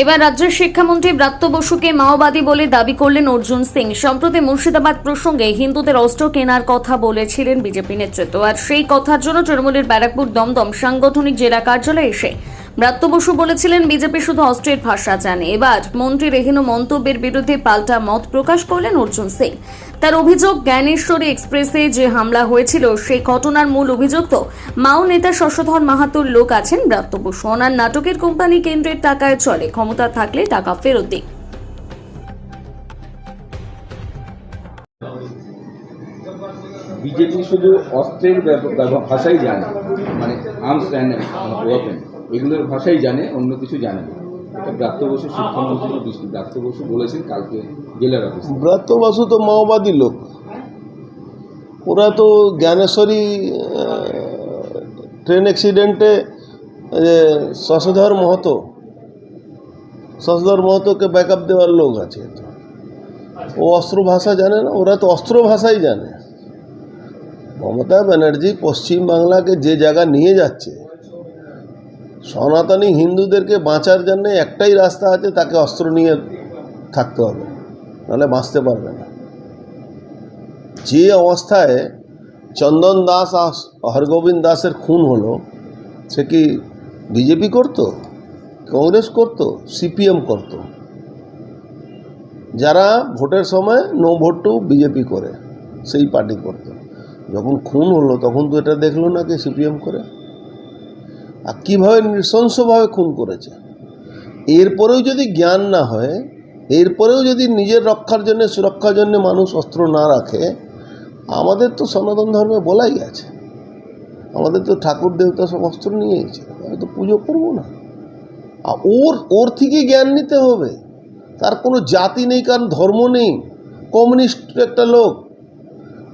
এবার রাজ্যের শিক্ষামন্ত্রী ব্রাত্য বসুকে মাওবাদী বলে দাবি করলেন অর্জুন সিং। সম্প্রতি মুর্শিদাবাদ প্রসঙ্গে হিন্দুদের অস্ত্র কেনার কথা বলেছিলেন বিজেপি নেতৃত্ব। আর সেই কথার জন্য তৃণমূলের ব্যারাকপুর দমদম সাংগঠনিক জেলা কার্যালয়ে এসে ব্রাত্য বসু বলেছিলেন, বিজেপি শুধু অস্ত্রের ভাষা জানে। এবার মন্ত্রী এহেন মন্তব্যের বিরুদ্ধে পাল্টা মত প্রকাশ করলেন অর্জুন সিং। তার অভিযোগ, জ্ঞানেশ্বরী এক্সপ্রেসে যে হামলা হয়েছিল, সেই ঘটনার মূল অভিযুক্ত মাও নেতা শশধর মাহাতোর লোক আছেন ব্রাত্য বসু। ওনার নাটকের কোম্পানি কেন্দ্রের টাকায় চলে, ক্ষমতা থাকলে টাকা ফেরত দিক বিজেপি শুধু অস্ত্রের ভাষাই জানে মানে আর্মস অ্যান্ড ওয়েপেন এগুলোর ভাষাই জানে অন্য কিছু জানে না। এটা ব্রাত্য বসু শিক্ষামন্ত্রী দৃষ্টি ব্রাত্য বসু বলেছেন কালকে জেলার অফিসে। ব্রাত্য বাসু তো মাওবাদী লোক। ওরা তো জ্ঞানেশ্বরী ট্রেন অ্যাক্সিডেন্টে শশধর মহতো। শশধর মহতোকে ব্যাকআপ দেওয়ার লোক আছে। ও অস্ত্র ভাষা জানে না ওরা তো অস্ত্র ভাষাই জানে। মমতা ব্যানার্জি পশ্চিমবাংলাকে যে জায়গা নিয়ে যাচ্ছে সনাতনী হিন্দুদেরকে বাঁচার জন্য একটাই রাস্তা আছে, তাকে অস্ত্র নিয়ে থাকতে হবে, নাহলে বাঁচতে পারবে না। যে অবস্থায় চন্দন দাস আর হরগোবিন্দ দাসের খুন হলো, সে কি বিজেপি করতো, কংগ্রেস করতো, সিপিএম করতো? যারা ভোটের সময় নো ভোট টু বিজেপি করে, সেই পার্টি করতো। যখন খুন হলো, তখন তো এটা দেখল না কি সিপিএম করে। আর কীভাবে নৃশংসভাবে খুন করেছে? এরপরেও যদি জ্ঞান না হয়, এরপরেও যদি নিজের রক্ষার জন্য, সুরক্ষার জন্য মানুষ অস্ত্র না রাখে, আমাদের তো সনাতন ধর্মে বলাই আছে। আমাদের তো ঠাকুর দেবতা সব অস্ত্র নিয়েছে আমি তো পুজো করব না। আর ওর ওর থেকে জ্ঞান নিতে হবে। তার কোনো জাতি নেই, কারণ ধর্ম নেই। কমিউনিস্ট একটা লোক।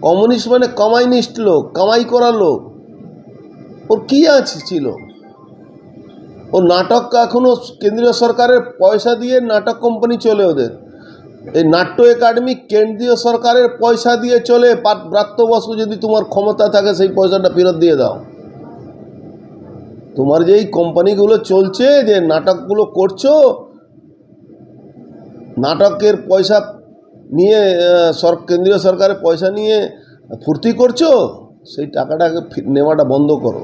কমিউনিস্ট মানে কামাইনিস্ট লোক, কামাই করা লোক। ওর কী আছে ছিল? ও নাটক এখনও কেন্দ্রীয় সরকারের পয়সা দিয়ে নাটক কোম্পানি চলে ওদের। এই নাট্য একাডেমি কেন্দ্রীয় সরকারের পয়সা দিয়ে চলে বসু যদি তোমার ক্ষমতা থাকে সেই পয়সাটা ফেরত দিয়ে দাও। তোমার যে এই কোম্পানিগুলো চলছে, যে নাটকগুলো করছ, নাটকের পয়সা নিয়ে সর, কেন্দ্রীয় সরকারের পয়সা নিয়ে ফুর্তি করছ, সেই টাকাটাকে নেওয়াটা বন্ধ করো।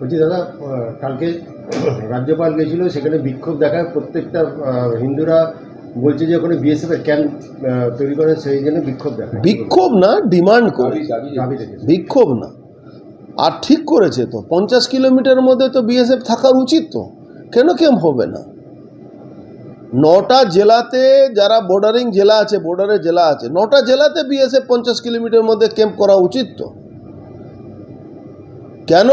বলছি দাদা কালকে রাজ্যপাল গেছিল সেখানে বিক্ষোভ দেখায় প্রত্যেকটা হিন্দুরা বলছে যে ওখানে বিএসএফ এর ক্যাম্প তৈরি করে সেই জন্য বিক্ষোভ দেখায়। বিক্ষোভ না ডিমান্ড করে। বিক্ষোভ না। আর ঠিক করেছে তো। পঞ্চাশ কিলোমিটারের মধ্যে তো বিএসএফ থাকার উচিত তো। কেন কেম হবে না? নটা জেলাতে যারা বর্ডারিং জেলা আছে বর্ডারে জেলা আছে নটা জেলাতে বিএসএফ পঞ্চাশ কিলোমিটারের মধ্যে ক্যাম্প করা উচিত তো। কেন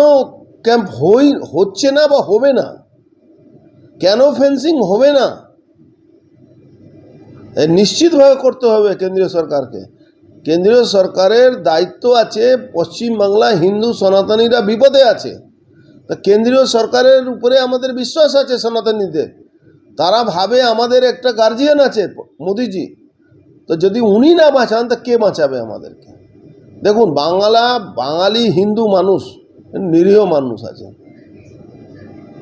ক্যাম্প হই, হচ্ছে না বা হবে না? কেন ফেন্সিং হবে না? নিশ্চিতভাবে করতে হবে কেন্দ্রীয় সরকারকে। কেন্দ্রীয় সরকারের দায়িত্ব আছে পশ্চিমবাংলা হিন্দু সনাতনীরা বিপদে আছে। তা কেন্দ্রীয় সরকারের উপরে আমাদের বিশ্বাস আছে সনাতনীদের। তারা ভাবে আমাদের একটা গার্জিয়ান আছে, মোদিজি। তো যদি উনি না বাঁচান, তা কে বাঁচাবে আমাদেরকে? দেখুন, বাংলা, বাঙালি হিন্দু মানুষ নিরীহ মানুষ আছে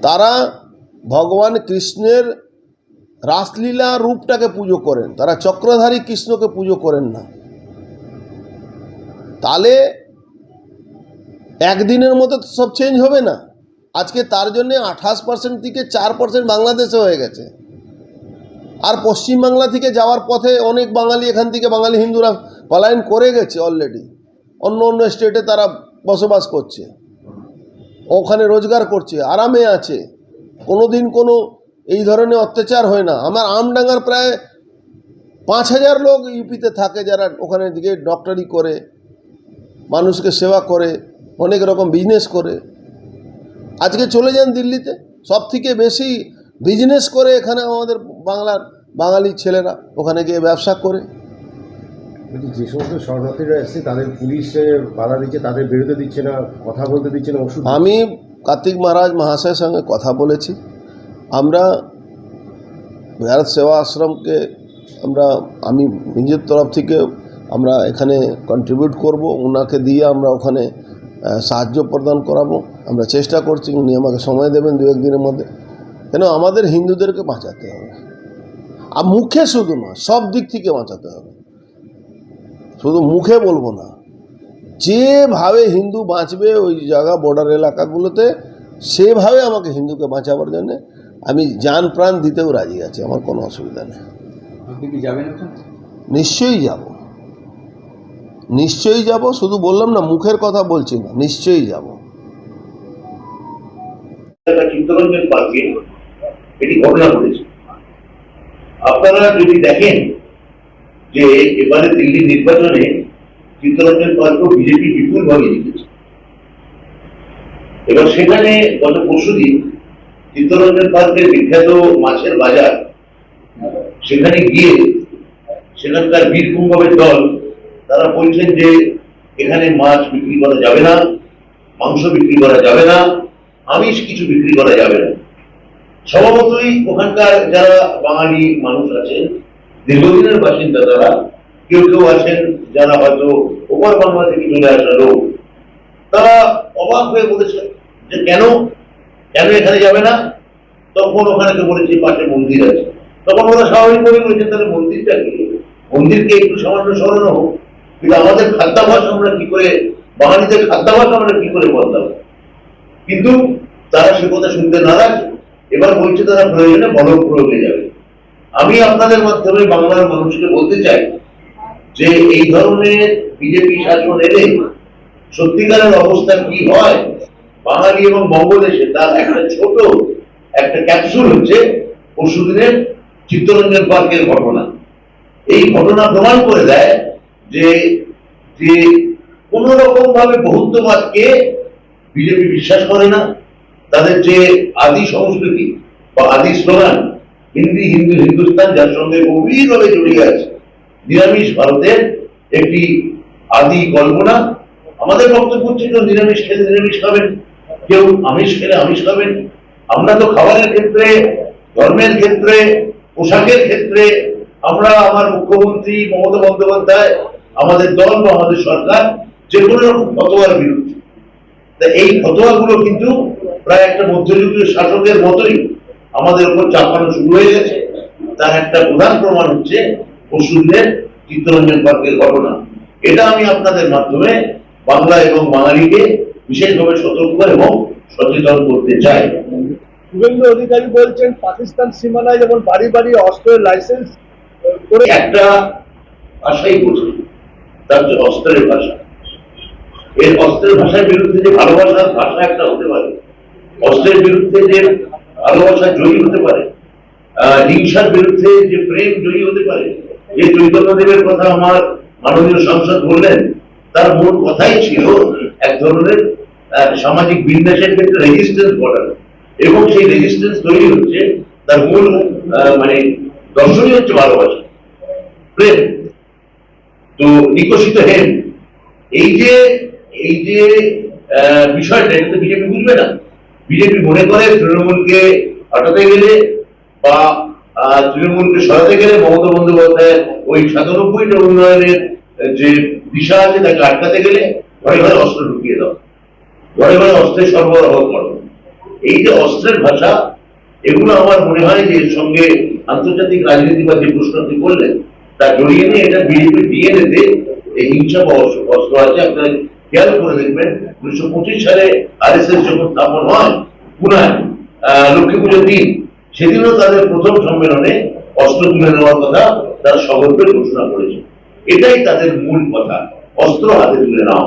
তারা ভগবান কৃষ্ণের রাসলীলা রূপটাকে পুজো করেন। তারা চক্রধারী কৃষ্ণকে পুজো করেন না। তাহলে একদিনের মতো তো সব চেঞ্জ হবে না। আজকে তার জন্য আঠাশ পার্সেন্ট থেকে চার পার্সেন্ট বাংলাদেশে হয়ে গেছে। আর পশ্চিমবাংলা থেকে যাওয়ার পথে অনেক বাঙালি এখান থেকে বাঙালি হিন্দুরা পলায়ন করে গেছে অলরেডি অন্য অন্য স্টেটে তারা বসবাস করছে। ওখানে রোজগার করছে, আরামে আছে। কোনো দিন কোনো এই ধরনের অত্যাচার হয় না। আমার আমডাঙ্গার প্রায় পাঁচ হাজার লোক ইউপিতে থাকে যারা ওখানে দিকে ডক্টরি করে, মানুষকে সেবা করে, অনেক রকম বিজনেস করে। আজকে চলে যান দিল্লিতে। সব থেকে বেশি বিজনেস করে এখানে আমাদের বাংলার বাঙালি ছেলেরা। ওখানে গিয়ে ব্যবসা করে। বলছি, যে সমস্ত শরণার্থীরা এসছে, তাদের পুলিশে বাধা দিচ্ছে, তাদের বেরোতে দিচ্ছে না, কথা বলতে দিচ্ছে না, ওষুধ আমি কার্তিক মহারাজ মহাশয়ের সঙ্গে কথা বলেছি। আমরা ভারত সেবা আশ্রমকে আমরা, আমি নিজের তরফ থেকে আমরা এখানে কন্ট্রিবিউট করব, ওনাকে দিয়ে আমরা ওখানে সাহায্য প্রদান করাবো। আমরা চেষ্টা করছি, উনি আমাকে সময় দেবেন দু একদিনের মধ্যে। কেন, আমাদের হিন্দুদেরকে বাঁচাতে হবে। আর মুখে শুধু নয়, সব দিক থেকে বাঁচাতে হবে। শুধু মুখে বলব না যেভাবে হিন্দু বাঁচবে ওই জায়গা বর্ডার এলাকাগুলোতে সেভাবে আমাকে হিন্দুকে বাঁচাবার জন্য আমি যান প্রাণ দিতেও রাজি আছি আমার কোনো অসুবিধা নেই। নিশ্চয়ই যাব। নিশ্চয়ই যাব শুধু বললাম না মুখের কথা বলছি না নিশ্চয়ই যাব। এটি ঘটনা ঘটেছে। আপনারা যদি দেখেন যে এবারে দিল্লি নির্বাচনে চিত্তরঞ্জন বিজেপি জিতেছে। সেখানে গত চিত্তরঞ্জন বিখ্যাত মাছের বাজার, সেখানে গিয়ে সেখানকার দল, তারা বলছেন যে এখানে মাছ বিক্রি করা যাবে না, মাংস বিক্রি করা যাবে না, আমিষ কিছু বিক্রি করা যাবে না। স্বভাবতই ওখানকার যারা বাঙালি মানুষ আছেন দীর্ঘদিনের বাসিন্দা তারা কেউ কেউ আছেন যারা হয়তো ওপার বাংলা থেকে চলে আসা লোক, তারা অবাক হয়ে বলেছে যে কেন? কেন এখানে যাবে না? তখন ওখানে তো বলেছি, পাশে মন্দির আছে। তখন ওরা স্বাভাবিকভাবে বলেছে, তাহলে মন্দিরটা কি? মন্দিরকে একটু সামান্য সরানো হোক। কিন্তু আমাদের খাদ্যাভাস আমরা কি করে, বাঙালিদের খাদ্যাভাস আমরা কি করে বদলাবো? কিন্তু তারা সে কথা শুনতে নারাজ। এবার বলছে তারা প্রয়োজনে বল প্রয়োগে যাবে। আমি আপনাদের মাধ্যমে বাংলার মানুষকে বলতে চাই যে এই ধরনের বিজেপি শাসন এলে সত্যিকারের অবস্থা কি হয়? বাঙালি এবং বঙ্গদেশে তার একটা ছোট একটা ক্যাপসুল হচ্ছে পরশুদিনের চিত্তরঞ্জন পার্কের ঘটনা। এই ঘটনা প্রমাণ করে দেয় যে যে কোন রকম ভাবে বহুত্ববাদকে বিজেপি বিশ্বাস করে না। তাদের যে আদি সংস্কৃতি বা আদি স্লোগান হিন্দি, হিন্দু, হিন্দুস্তান, যার সঙ্গে গভীরভাবে জড়িয়ে আছে। নিরামিষ ভারতের একটি আদি কল্পনা। আমাদের বক্তব্য ছিল নিরামিষ খেলে নিরামিষ খাবেন, কেউ আমিষ খেলে আমিষ খাবেন। আমরা তো খাবারের ক্ষেত্রে, ধর্মের ক্ষেত্রে, পোশাকের ক্ষেত্রে, আমরা আমার মুখ্যমন্ত্রী মমতা বন্দ্যোপাধ্যায়, আমাদের দল বা আমাদের সরকার, যে কোনো রকম ফতোয়ার বিরুদ্ধে। তা এই ফতোয়াগুলো কিন্তু প্রায় একটা মধ্যযুগীয় শাসকের মতোই আমাদের উপর চাপানো শুরু হয়ে গেছে। তার একটা প্রধান প্রমাণ হচ্ছে পশুদের চিত্তরঞ্জন পার্কের ঘটনা। এটা আমি আপনাদের মাধ্যমে বাংলা এবং বাঙালিকে বিশেষভাবে সতর্ক এবং সচেতন করতে চাই। শুভেন্দু অধিকারী বলছেন পাকিস্তান সীমানায় যেমন বাড়ি বাড়ি অস্ত্রের লাইসেন্স করে একটা ভাষাই বোঝে তার যে অস্ত্রের ভাষা। এর অস্ত্রের ভাষার বিরুদ্ধে যে ভালোবাসার ভাষা একটা হতে পারে অস্ত্রের বিরুদ্ধে যে ভালোবাসা জয়ী হতে পারে। হিংসার বিরুদ্ধে যে প্রেম জয়ী হতে পারে যে চৈতন্যদেবের কথা আমার মাননীয় সংসদ বললেন, তার মূল কথাই ছিল এক ধরনের সামাজিক বিন্যাসের ক্ষেত্রে রেজিস্ট্যান্স ঘটানো এবং সেই রেজিস্ট্যান্স তৈরি হচ্ছে তার মূল মানে দর্শনই হচ্ছে ভালোবাসা, প্রেম। তো নিকশিত হেন এই যে এই যে বিষয়টা, এটা তো বিজেপি বুঝবে না। বিজেপি মনে করে তৃণমূলকে হটাতে গেলে বা তৃণমূলকে সরাতে গেলে মমতা বন্দ্যোপাধ্যায় ওই সাতানব্বইটা উন্নয়নের যে দিশা আছে তাকে আটকাতে গেলে ঘরে ঘরে অস্ত্র ঢুকিয়ে দাও। ঘরে ঘরে অস্ত্রের সরবরাহ করো। এই যে অস্ত্রের ভাষা, এগুলো আমার মনে হয় যে এর সঙ্গে আন্তর্জাতিক রাজনীতি বা যে প্রশ্নটি করলেন, তা জড়িয়ে নিয়ে এটা বিজেপি ডিএনএতে এই হিংসা অস্ত্র আছে। আপনারা খেয়াল করে দেখবেন উনিশশো পঁচিশ সালে আর এস এস যখন স্থাপন হয়, পুনায় লক্ষ্মী পুজোর দিন, সেদিনও তাদের প্রথম সম্মেলনে অস্ত্র তুলে নেওয়ার কথা তারা সকলকে ঘোষণা করেছে। এটাই তাদের মূল কথা, অস্ত্র হাতে তুলে নেওয়া।